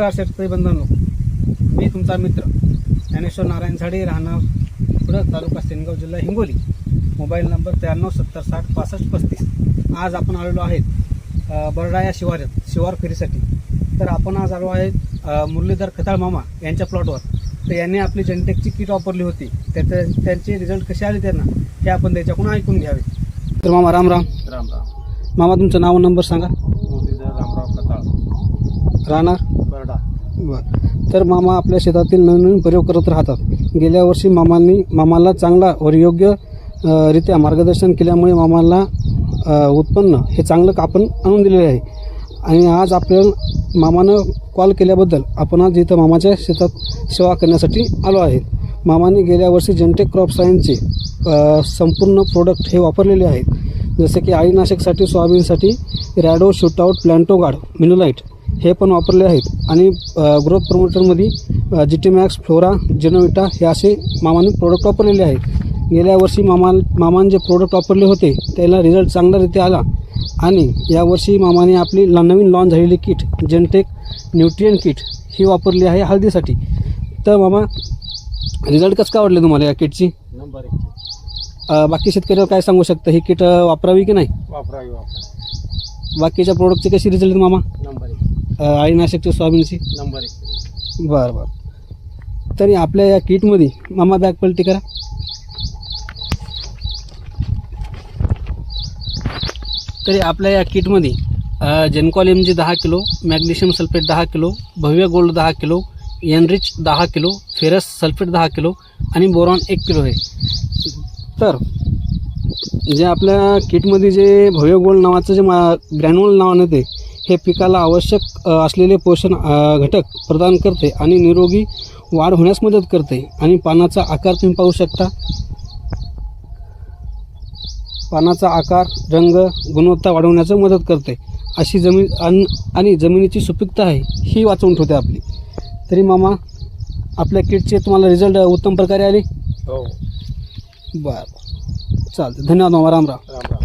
नमस्कार शेतकरी बंधूंनो. मी तुमचा मित्र ज्ञानेश्वर नारायण झाडे राहणार कुडक तालुका सेनगाव जिल्हा हिंगोली. मोबाईल नंबर त्र्याण्णव सत्तर साठ पासष्ट पस्तीस. आज आपण आलेलो आहेत बरडा या शिवारात शिवार फेरीसाठी. तर आपण आज आलो आहेत अ, मुरलीधर खताळ मामा यांच्या प्लॉटवर. तर यांनी आपली जनटेकची किट वापरली होती. त्याचे त्यांचे रिझल्ट कसे आले त्यांना हे आपण त्याच्याकडून ऐकून घ्यावे. तर मामा राम राम. राम राम. मामा तुमचं नाव नंबर सांगा. मुरलीधर रामराव कताळ राहणार? बर तर मामा आपल्या शेतातील नवनवीन प्रयोग करत राहतात. गेल्या वर्षी मामांनी मामाला चांगला व योग्य रित्या मार्गदर्शन केल्यामुळे मामाला उत्पन्न हे चांगलं कापण आणून दिलेले आहे. आणि आज आपल्या मामानं कॉल केल्याबद्दल आपण आज इथं मामाच्या शेतात सेवा करण्यासाठी आलो आहे. मामाने गेल्या वर्षी जनटेक क्रॉप सायन्सचे संपूर्ण प्रोडक्ट हे वापरलेले आहेत. जसे की अळीनाशकसाठी सोयाबीनसाठी रॅडो शूटआउट प्लॅन्टो गार्ड मिनोलाईट हे पण वापरले आहेत. आणि ग्रोथ प्रमोटरमध्ये जी टी मॅक्स फ्लोरा जेनोविटा हे असे मामाने प्रोडक्ट वापरलेले आहेत. गेल्या वर्षी मामा मामाने जे प्रोडक्ट वापरले होते त्याला रिझल्ट चांगल्यारीत्या आला. आणि यावर्षी मामाने आपली ला- नवीन लॉन्च झालेली किट जेनटेक न्यूट्रियन किट ही वापरली आहे हळदीसाठी. तर मामा रिझल्ट कसं आवडले तुम्हाला या किटची नंबर बाकी शेतकऱ्याला काय सांगू शकता? ही किट वापरावी की नाही? वापरावी वापर बाकीच्या प्रोडक्टचे कशी रिझल्ट मामा? अ, अळीनाशकची सोयाबीनची नंबर एक. बरं बरं. तरी आपल्या या किटमध्ये मामा बॅग पलटी करा. तरी आपल्या या किटमध्ये अ, जेनकॉल एम जी दहा किलो मॅग्नेशियम सल्फेट दहा किलो भव्य गोल्ड दहा किलो एनरिच दहा किलो फेरस सल्फेट दहा किलो आणि बोरॉन एक किलो आहे. तर जे आपल्या किटमध्ये जे भव्य गोल्ड नावाचं जे मा ग्रॅन्युअल नावानं ते हे पिकाला आवश्यक असलेले पोषण घटक प्रदान करते आणि निरोगी वाढ होण्यास मदत करते. आणि पानाचा आकार तुम्ही पाहू शकता. पानाचा आकार रंग गुणवत्ता वाढवण्याचं मदत करते. अशी जमीन आणि आणि जमिनीची सुपीकता आहे ही वाचवून ठेवते आपली. तरी मामा आपल्या किटचे तुम्हाला रिझल्ट उत्तम प्रकारे आले? हो. बरं. चालतं धन्यवाद मामा. राम राम.